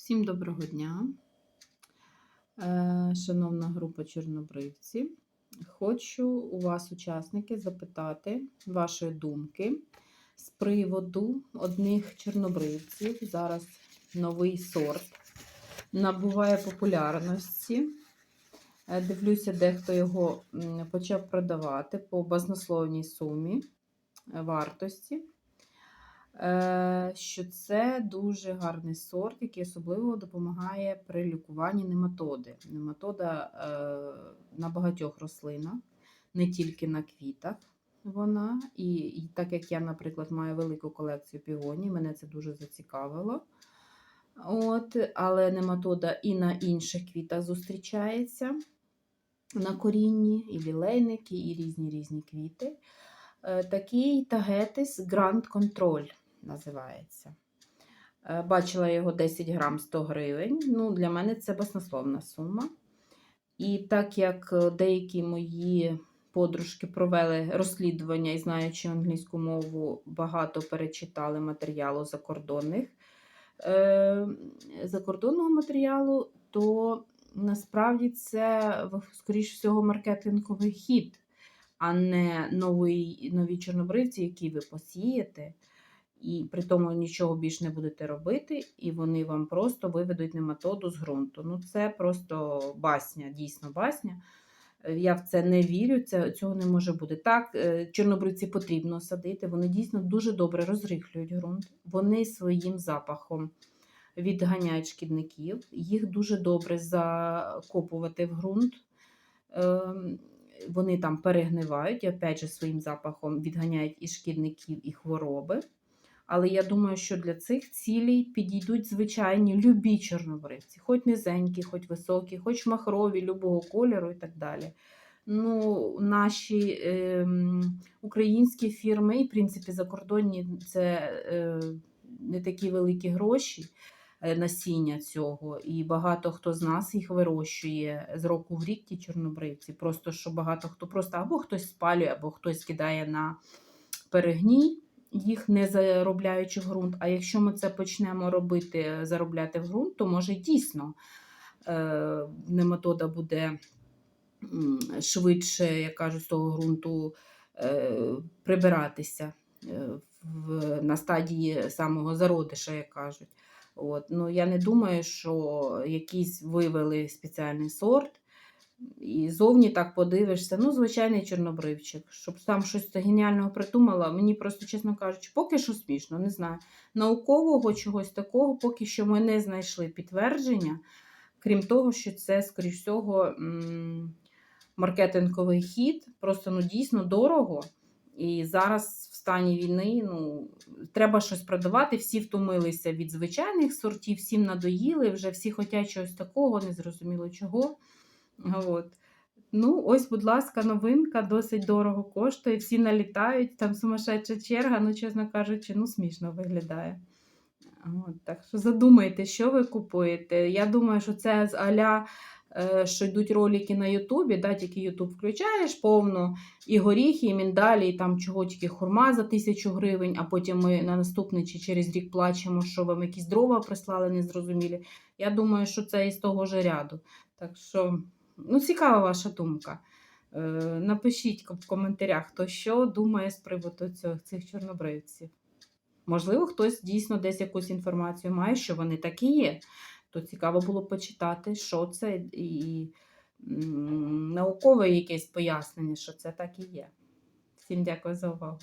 Всім доброго дня, Е, шановна група чорнобривці. Хочу у вас, учасники, запитати вашої думки з приводу одних чорнобривців. Зараз новий сорт набуває популярності. Е, Дивлюся, дехто його почав продавати по баснословній сумі е, вартості що це дуже гарний сорт, який особливо допомагає при лікуванні нематоди. Нематода е, на багатьох рослинах, не тільки на квітах вона. І, і так як я, наприклад, маю велику колекцію півоній, мене це дуже зацікавило. От, Але нематода і на інших квітах зустрічається на корінні, і лілейники, і різні різні квіти. Е, Такий тагетис Grand Control називається. Е, Бачила його 10 грам 100 гривень. Ну, Для мене це баснословна сума. І так як е, деякі мої подружки провели розслідування і знаючи англійську мову, багато перечитали матеріалу закордонних, е, закордонного матеріалу, то насправді це, скоріш всього, маркетинговий хід, а не новий, нові чорнобривці, які ви посієте і при тому нічого більш не будете робити, і вони вам просто виведуть нематоду з ґрунту. Ну, це просто басня, дійсно басня. Е, Я в це не вірю, це, цього не може бути. Так, е, чорнобривці потрібно садити, вони дійсно дуже добре розрихлюють ґрунт. Вони своїм запахом відганяють шкідників, їх дуже добре закопувати в ґрунт. Ем, Вони там перегнивають, опять же своїм запахом відганяють і шкідників, і хвороби. Але я думаю, що для цих цілей підійдуть звичайні любі чорнобривці, хоч низенькі, хоч високі, хоч махрові, любого кольору і так далі. Ну, Наші е, українські фірми, і, в принципі, закордонні це е, не такі великі гроші е, насіння цього. І багато хто з нас їх вирощує з року в рік ті чорнобривці. Просто що багато хто просто або хтось спалює, або хтось кидає на перегній їх не заробляючи в ґрунт. А якщо ми це почнемо робити, заробляти в ґрунт, то може дійсно е, нематода буде швидше, як кажуть, з того ґрунту е, прибиратися е, на стадії самого зародиша, як кажуть. От. Ну, Я не думаю, що якийсь вивели спеціальний сорт. І зовні так подивишся, ну, звичайний чорнобривчик. Щоб там щось геніального придумала, мені просто, чесно кажучи, поки що смішно, не знаю. Наукового чогось такого, поки що ми не знайшли підтвердження, крім того, що це, скоріш всього, маркетинговий хід, просто ну, дійсно дорого. І зараз в стані війни ну, треба щось продавати. Всі втомилися від звичайних сортів, всім надоїли, вже всі хочуть чогось такого, незрозуміло чого. От. Ну, ось, будь ласка, новинка досить дорого коштує, всі налітають, там сумасшедша черга, ну, чесно кажучи, ну, смішно виглядає. От, Так що задумайте, що ви купуєте. Я думаю, що це з аля, е, що йдуть ролики на Ютубі, да, тільки Ютуб включаєш повно, і горіхи, і міндалі, і там чого тільки хурма за тисячу гривень, а потім ми на наступний чи через рік плачемо, що вам якісь дрова прислали незрозумілі. Я думаю, що це із того ж ряду. Так що. Ну, цікава ваша думка. Е, напишіть в коментарях, хто що думає з приводу цих, чорнобривців. Можливо, хтось дійсно десь якусь інформацію має, що вони такі є. То цікаво було почитати, що це, і наукове якесь пояснення, що це так і є. Всім дякую за увагу.